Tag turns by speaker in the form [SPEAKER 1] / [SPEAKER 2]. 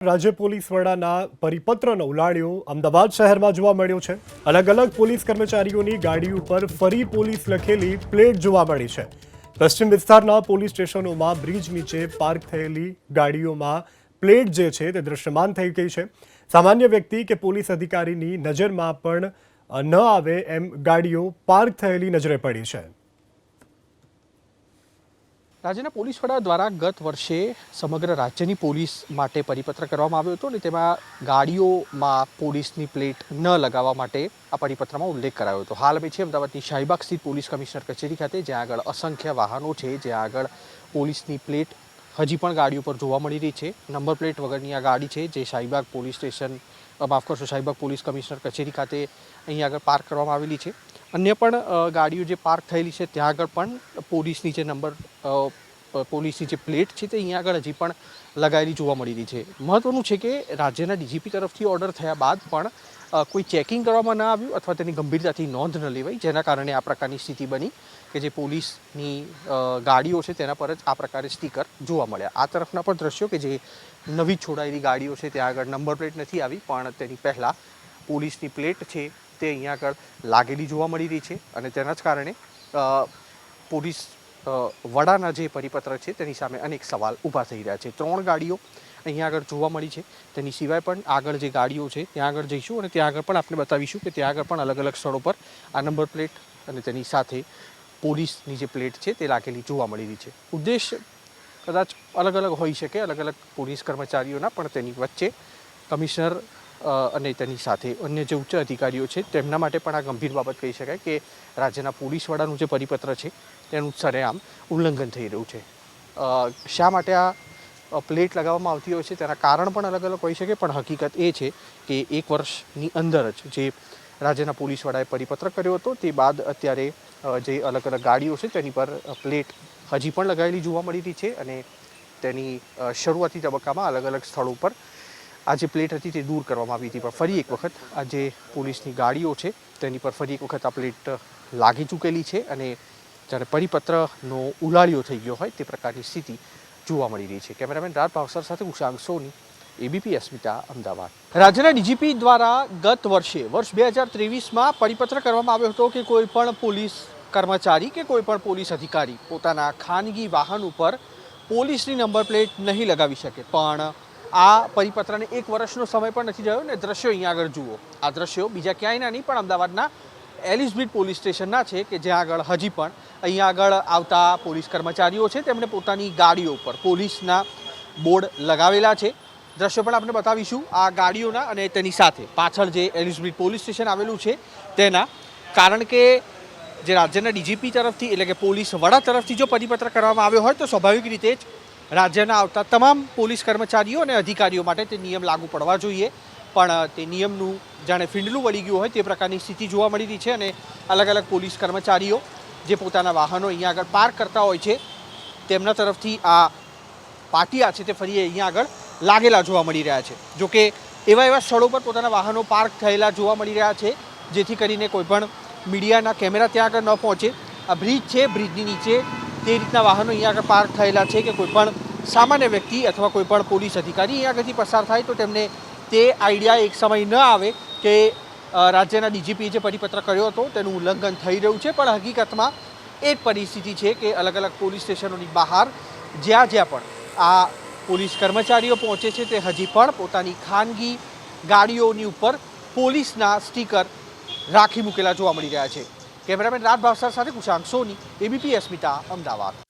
[SPEAKER 1] રાજ્ય પોલીસ વડાના પરિપત્રનો ઉલાળ્યો અમદાવાદ શહેરમાં જોવા મળ્યો છે. અલગ અલગ પોલીસ કર્મચારીઓની ગાડી ઉપર ફરી પોલીસ લખેલી પ્લેટ જોવા મળી છે. પશ્ચિમ વિસ્તારના પોલીસ સ્ટેશનોમાં બ્રિજ નીચે પાર્ક થયેલી ગાડીઓમાં પ્લેટ જે છે તે દ્રશ્યમાન થઈ ગઈ છે. સામાન્ય વ્યક્તિ કે પોલીસ અધિકારીની નજરમાં પણ ન આવે એમ ગાડીઓ પાર્ક થયેલી નજરે પડી છે.
[SPEAKER 2] રાજ્યના પોલીસ વડા દ્વારા ગત વર્ષે સમગ્ર રાજ્યની પોલીસ માટે પરિપત્ર કરવામાં આવ્યો હતો અને તેમાં ગાડીઓમાં પોલીસની પ્લેટ ન લગાવવા માટે આ પરિપત્રમાં ઉલ્લેખ કરાયો હતો. હાલ અમે છે અમદાવાદની શાહીબાગ સ્થિત પોલીસ કમિશનર કચેરી ખાતે, જ્યાં આગળ અસંખ્ય વાહનો છે જ્યાં આગળ પોલીસની પ્લેટ હજી પણ ગાડીઓ પર જોવા મળી રહી છે. નંબર પ્લેટ વગરની આ ગાડી છે, જે શાહીબાગ પોલીસ સ્ટેશન માફ કરશો, શાહીબાગ પોલીસ કમિશનર કચેરી ખાતે અહીં આગળ પાર્ક કરવામાં આવેલી છે. અન્ય પણ ગાડીઓ જે પાર્ક થયેલી છે ત્યાં આગળ પણ પોલીસની જે નંબર પોલીસની જે પ્લેટ છે તે અહીંયા આગળ હજી પણ લગાવેલી જોવા મળી રહી છે. મહત્વનું છે કે રાજ્યના ડીજીપી તરફથી ઓર્ડર થયા બાદ પણ કોઈ ચેકિંગ કરવામાં ન આવ્યું અથવા તેની ગંભીરતાથી નોંધ ન લેવાઈ, જેના કારણે આ પ્રકારની સ્થિતિ બની કે જે પોલીસની ગાડીઓ છે તેના પર જ આ પ્રકારે સ્ટીકર જોવા મળ્યા. આ તરફના પણ દ્રશ્યો કે જે નવી છોડાયેલી ગાડીઓ છે ત્યાં આગળ નંબર પ્લેટ નથી આવી, પણ તેની પહેલાં પોલીસની પ્લેટ છે તે અહીંયા આગળ લાગેલી જોવા મળી રહી છે અને તેના જ કારણે પોલીસ વડાના જે પરિપત્ર છે તેની સામે અનેક સવાલ ઊભા થઈ રહ્યા છે. ત્રણ ગાડીઓ અહીંયા આગળ જોવા મળી છે. તેની સિવાય પણ આગળ જે ગાડીઓ છે ત્યાં આગળ જઈશું અને ત્યાં આગળ પણ આપણે બતાવીશું કે ત્યાં આગળ પણ અલગ અલગ સ્થળો પર આ નંબર પ્લેટ અને તેની સાથે પોલીસની જે પ્લેટ છે તે લાગેલી જોવા મળી રહી છે. ઉદ્દેશ કદાચ અલગ અલગ હોઈ શકે અલગ અલગ પોલીસ કર્મચારીઓના પણ તેની વચ્ચે કમિશનર અને તેની સાથે અન્ય જે ઉચ્ચ અધિકારીઓ છે, તેમના માટે પણ આ ગંભીર બાબત કહી શકાય કે રાજ્યના પોલીસ વડાનું જે પરિપત્ર છે, તેનું સરેઆમ ઉલ્લંઘન થઈ રહ્યું છે. શા માટે આ પ્લેટ લગાવવામાં આવતી હોય છે? તેના કારણ પણ અલગ અલગ હોઈ શકે, પણ હકીકત એ છે કે એક વર્ષની અંદર જ જે રાજ્યના પોલીસ વડાએ પરિપત્ર કર્યો હતો, તે બાદ અત્યારે જે અલગ અલગ ગાડીઓ છે, તેની પર પ્લેટ હજી પણ લગાવેલી જોવા મળી રહી છે અને તેની શરૂઆતી તબક્કામાં અલગ અલગ સ્થળો પર આ જે પ્લેટ હતી તે દૂર કરવામાં આવી હતી, પણ ફરી એક વખત આ જે પોલીસની ગાડીઓ છે, તેની પર ફરી એક વખત આ પ્લેટ લાગી ચૂકેલી છે અને જ્યારે પરિપત્રનો ઉલાળીઓ થઈ ગયો હોય તે પ્રકારની સ્થિતિ જોવા મળી રહી છે. કેમેરામેન રાજ ભાવસર સાથે ઉષાંગ સોની એબીપી અસ્મિતા, અમદાવાદ. રાજ્યના ડીજીપી દ્વારા ગત વર્ષે, વર્ષ બે હજાર ત્રેવીસમાં પરિપત્ર કરવામાં આવ્યો હતો કે કોઈ પણ પોલીસ કર્મચારી કે કોઈ પણ પોલીસ અધિકારી પોતાના ખાનગી વાહન ઉપર પોલીસની નંબર પ્લેટ નહીં લગાવી શકે. પણ આ પરિપત્રને એક વર્ષનો સમય પણ નથી થયો ને દ્રશ્યો અહીંયા આગળ જુઓ. આ દ્રશ્યો બીજા ક્યાંયના નહીં, પણ અમદાવાદના એલિસ પોલીસ સ્ટેશનના છે કે જ્યાં આગળ હજી પણ અહીંયા આગળ આવતા પોલીસ કર્મચારીઓ છે તેમણે પોતાની ગાડીઓ ઉપર પોલીસના બોર્ડ લગાવેલા છે. દ્રશ્યો પણ આપણે બતાવીશું આ ગાડીઓના અને તેની સાથે પાછળ જે એલિસ પોલીસ સ્ટેશન આવેલું છે, તેના કારણ કે જે રાજ્યના ડીજીપી તરફથી એટલે કે પોલીસ વડા તરફથી જો પરિપત્ર કરવામાં આવ્યો હોય તો સ્વાભાવિક રીતે જ રાજ્યના આવતા તમામ પોલીસ કર્મચારીઓ અને અધિકારીઓ માટે તે નિયમ લાગુ પડવા જોઈએ. પણ તે નિયમનું જાણે ફીંડલું વળી ગયું હોય તે પ્રકારની સ્થિતિ જોવા મળી રહી છે અને અલગ અલગ પોલીસ કર્મચારીઓ જે પોતાના વાહનો અહીંયા આગળ પાર્ક કરતા હોય છે, તેમના તરફથી આ પાટિયા છે તે ફરી અહીંયા આગળ લાગેલા જોવા મળી રહ્યા છે. જોકે એવા એવા સ્થળો પર પોતાના વાહનો પાર્ક થયેલા જોવા મળી રહ્યા છે, જેથી કરીને કોઈપણ મીડિયાના કેમેરા ત્યાં આગળ ન પહોંચે. આ બ્રિજ છે, બ્રિજની નીચે તે રીતના વાહનો અહીંયા આગળ પાર્ક થયેલા છે કે કોઈ પણ સામાન્ય વ્યક્તિ અથવા કોઈપણ પોલીસ અધિકારી અહીંયા આગળથી પસાર થાય તો તેમને તે આઈડિયા એક સમય ન આવે કે રાજ્યના ડીજીપીએ જે પરિપત્ર કર્યો હતો તેનું ઉલ્લંઘન થઈ રહ્યું છે. પણ હકીકતમાં એ જ પરિસ્થિતિ છે કે અલગ અલગ પોલીસ સ્ટેશનોની બહાર જ્યાં જ્યાં પણ આ પોલીસ કર્મચારીઓ પહોંચે છે તે હજી પણ પોતાની ખાનગી ગાડીઓની ઉપર પોલીસના સ્ટીકર રાખી મૂકેલા જોવા મળી રહ્યા છે. કેમેરામેન રાજ ભાવસાર સાથે કુશાંક સોની એબીપી અસ્મિતા અમદાવાદ.